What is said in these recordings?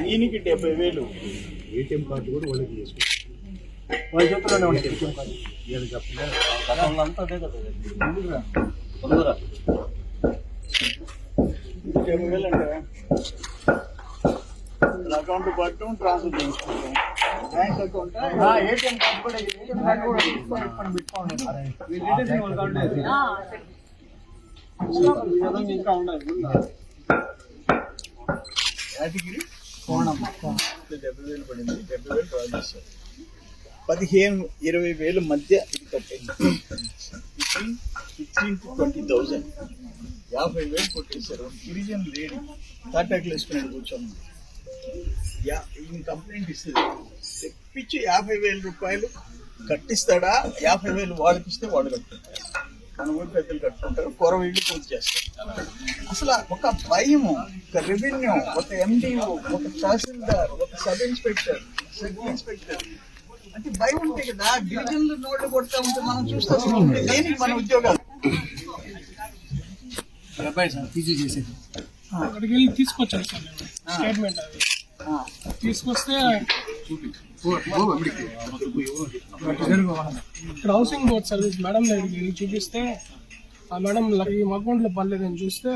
దీనికి డెబ్బై వేలు. ఏటీఎం కార్డు కూడా వాళ్ళకి వాళ్ళ చేతుల్లోనే ఉంటాయి ATM కార్డు. ఏది చెప్పలేదు గతంలో అంతా అదే కదా. డెబ్బై వేలు అంటే అకౌంట్ పట్టడం ట్రాన్స్ఫర్ చేయించుకుంటాం. బ్యాంక్ అకౌంట్ ఏటీఎం కార్డు కూడా ఏటీఎం కార్డు కూడా తీసుకొని ఇప్పుడు పెట్టుకోండి ఇంకా ఉన్నాయి యాదగిరి కోణం డెబ్బై వేలు పడింది డెబ్బై వేలు డ్రా చేశారు పదిహేను ఇరవై వేలు మధ్య ఇది కట్టింది fifteen fifteen to twenty thousand యాభై వేలు కొట్టేశారు. గిరిజన్ లేడీ తాటాకులు వేసుకున్నాడు కూర్చోండి యా ఈయన కంప్లైంట్ ఇస్తుంది. తెప్పించి యాభై వేల రూపాయలు కట్టిస్తాడా? యాభై వేలు వాళ్ళకి ఇస్తే వాళ్ళు కట్టుకుంటారు. మన ఊరి పెద్దలు కట్టుకుంటారు కూర ఇల్లు పూర్తి చేస్తారు. అసలు ఒక భయము ఒక రెవెన్యూ ఒక ఎండిఓ ఒక తహసీల్దార్ ఒక సబ్ ఇన్స్పెక్టర్ సబ్ ఇన్స్పెక్టర్. అంటే భయం ఉంటే కదా గిరిజనులు నోట్లు కొడతా ఉంటే మనం చూస్తాం దేనికి మన ఉద్యోగాలు? అబ్బాయి సార్ పీజీ చేసేది. అక్కడికి వెళ్ళి తీసుకొచ్చాను సార్ నేను. స్టేట్మెంట్ అది. ఆ, తీసుకొస్తే ఇక్కడ హౌసింగ్ బోర్డ్ సర్వీస్ మేడం దగ్గరికి వెళ్ళి చూపిస్తే ఆ మేడం ఈ అకౌంట్లో పర్లేదని చూస్తే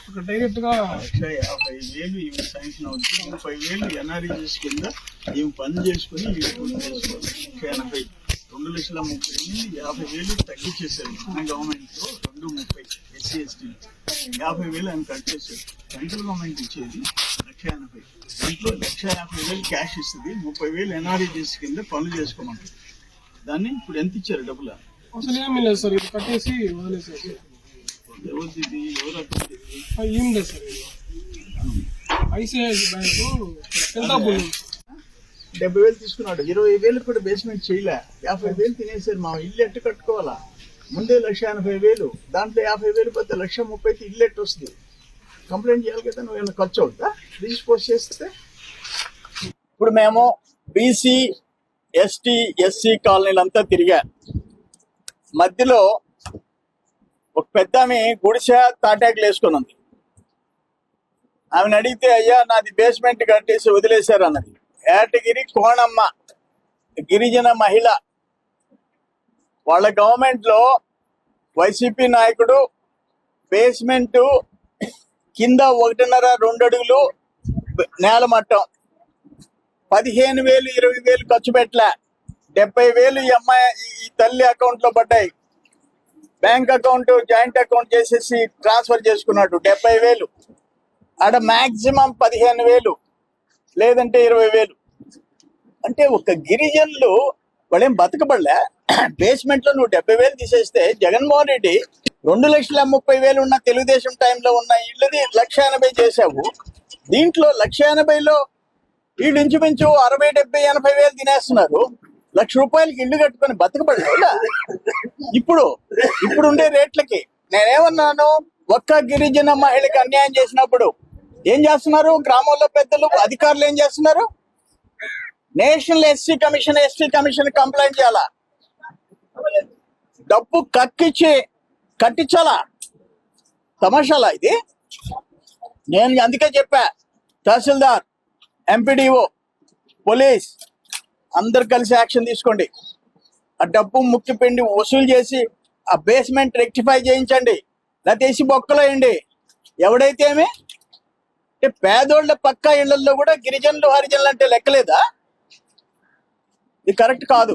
ఒక డైరెక్ట్గా లక్ష యాభై వేలు ఈమె శాంక్షన్ అవుతుంది. ముప్పై వేలు ఎన్ఆర్ఈస్ కింద ఈమె పని చేసుకుని పని ఎనభై రెండు లక్షల ముప్పై వేలు యాభై వేలు తగ్గించేశారు మన గవర్నమెంట్లో రెండు ముప్పై ఎస్సీ ఎస్టీ యాభై వేలు ఆయన కట్ చేశారు. సెంట్రల్ గవర్నమెంట్ ఇచ్చేది లక్ష ఎనభై. దాంట్లో లక్ష యాభై వేలు క్యాష్ ఇస్తుంది ముప్పై వేలు ఎన్ఆర్ఈఎస్ కింద పనులు చేసుకోమంటారు. దాన్ని ఇప్పుడు ఎంత ఇచ్చారు డబ్బులు? అసలు ఏమీ లేదు సార్ ఇది కట్టేసి వదిలేసేసి ఎవరిది ఇది? ఎవరు అకౌంట్ ఇది? ఆ, ఏం లేదు సార్ ఇది. ఐసిఐసి బ్యాంకు పెద్దాపూర్ ఉంది. డెబ్బై వేలు తీసుకున్నాడు. ఇరవై వేలు కూడా బేస్మెంట్ చేయలే. యాభై వేలు తినేసారు మా ఇల్లు ఎట్టు కట్టుకోవాలా? ముందే లక్ష ఎనభై వేలు. దాంట్లో యాభై వేలు పోతే లక్ష ముప్పై ఇల్లు ఎట్టు వస్తుంది కంప్లైంట్ చేయాలి కదా నువ్వు ఏమైనా ఖర్చు అవుతా రిజిస్పోజ్ చేస్తే? ఇప్పుడు మేము బీసీ ఎస్టీ ఎస్సీ కాలనీలంతా తిరిగా. మధ్యలో ఒక పెద్ద ఆమె గుడిసె తాటాకులు వేసుకుని ఉంది. ఆమెను అడిగితే అయ్యా నాది బేస్మెంట్ కట్టేసి వదిలేశారు అన్నది. ఏటగిరి కోణమ్మ గిరిజన మహిళ. వాళ్ళ గవర్నమెంట్లో వైసీపీ నాయకుడు బేస్మెంట్ కింద ఒకటిన్నర రెండు అడుగులు నేల మట్టం. పదిహేను వేలు ఇరవై వేలు ఖర్చు పెట్టలే. డెబ్బై వేలు ఈ అమ్మాయి ఈ- తల్లి అకౌంట్లో పడ్డాయి. బ్యాంక్ అకౌంట్ జాయింట్ అకౌంట్ చేసేసి ట్రాన్స్ఫర్ చేసుకున్నాడు. డెబ్బై వేలు. ఆడ మాక్సిమం పదిహేను వేలు. లేదంటే ఇరవై వేలు. అంటే ఒక గిరిజనులు వాళ్ళేం బతకబడలే. బేస్మెంట్లో నువ్వు డెబ్బై వేలు తీసేస్తే జగన్మోహన్ రెడ్డి రెండు లక్షల ముప్పై వేలు ఉన్న తెలుగుదేశం టైంలో ఉన్న ఇళ్ళది లక్ష ఎనభై చేసావు దీంట్లో లక్ష ఎనభైలో వీళ్ళు ఇంచుమించు అరవై డెబ్బై ఎనభై వేలు తినేస్తున్నారు. లక్ష రూపాయలకి ఇల్లు కట్టుకొని బతకబడలేదా ఇప్పుడు ఇప్పుడు ఉండే రేట్లకి నేనేమన్నాను? ఒక్క గిరిజన మహిళకి అన్యాయం చేసినప్పుడు ఏం చేస్తున్నారు? గ్రామంలో పెద్దలు అధికారులు ఏం చేస్తున్నారు? National SC commission ST commission complaint చేయాలా? డబ్బు కక్కిచ్చి కట్టించాలా? తమాషాలా ఇది? నేను అందుకే చెప్పా తహసీల్దార్ ఎంపీడీఓ పోలీస్ అందరు కలిసి యాక్షన్ తీసుకోండి. ఆ డబ్బు ముక్కి పిండి వసూలు చేసి ఆ బేస్మెంట్ రెక్టిఫై చేయించండి. లేకపోతే వేసి బొక్కలో వేయండి ఎవడైతే ఏమి? అంటే పేదోళ్ళ పక్క ఇళ్ళలో కూడా గిరిజనులు హరిజనులు అంటే లెక్కలేదా? ఇది కరెక్ట్ కాదు.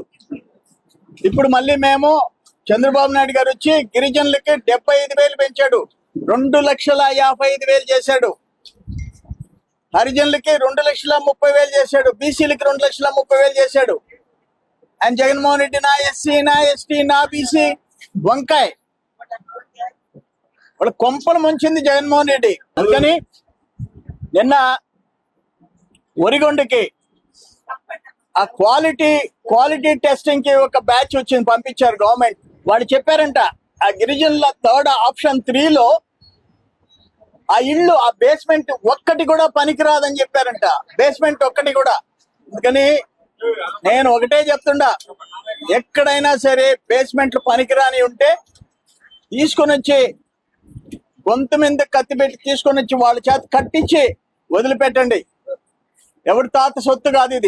ఇప్పుడు మళ్ళీ మేము చంద్రబాబు నాయుడు గారు వచ్చి గిరిజనులకి డెబ్బై ఐదు వేలు పెంచాడు. రెండు లక్షల యాభై ఐదు వేలు చేశాడు. హరిజనులకి రెండు లక్షల ముప్పై వేలు చేశాడు. బీసీలకి రెండు లక్షల ముప్పై వేలు చేశాడు. అండ్ జగన్మోహన్ రెడ్డి నా ఎస్సీ నా ఎస్టీ నా బీసీ వంకాయ్. వాళ్ళ కొంపలు ముంచింది జగన్మోహన్ రెడ్డి. అందుకని నిన్న ఒరిగొండకి ఆ క్వాలిటీ క్వాలిటీ టెస్టింగ్కి ఒక బ్యాచ్ వచ్చింది పంపించారు గవర్నమెంట్. వాళ్ళు చెప్పారంట ఆ గిరిజనుల థర్డ్ ఆప్షన్ త్రీలో ఆ ఇల్లు ఆ బేస్మెంట్ ఒక్కటి కూడా పనికిరాదని చెప్పారంట. బేస్మెంట్ ఒక్కటి కూడా. అందుకని నేను ఒకటే చెప్తుండా ఎక్కడైనా సరే బేస్మెంట్లు పనికిరాని ఉంటే తీసుకొని వచ్చి గొంతు మీద కత్తి పెట్టి తీసుకొని వచ్చి వాళ్ళ చేత కట్టించి వదిలిపెట్టండి. ఎవరి తాత సొత్తు కాదు ఇది.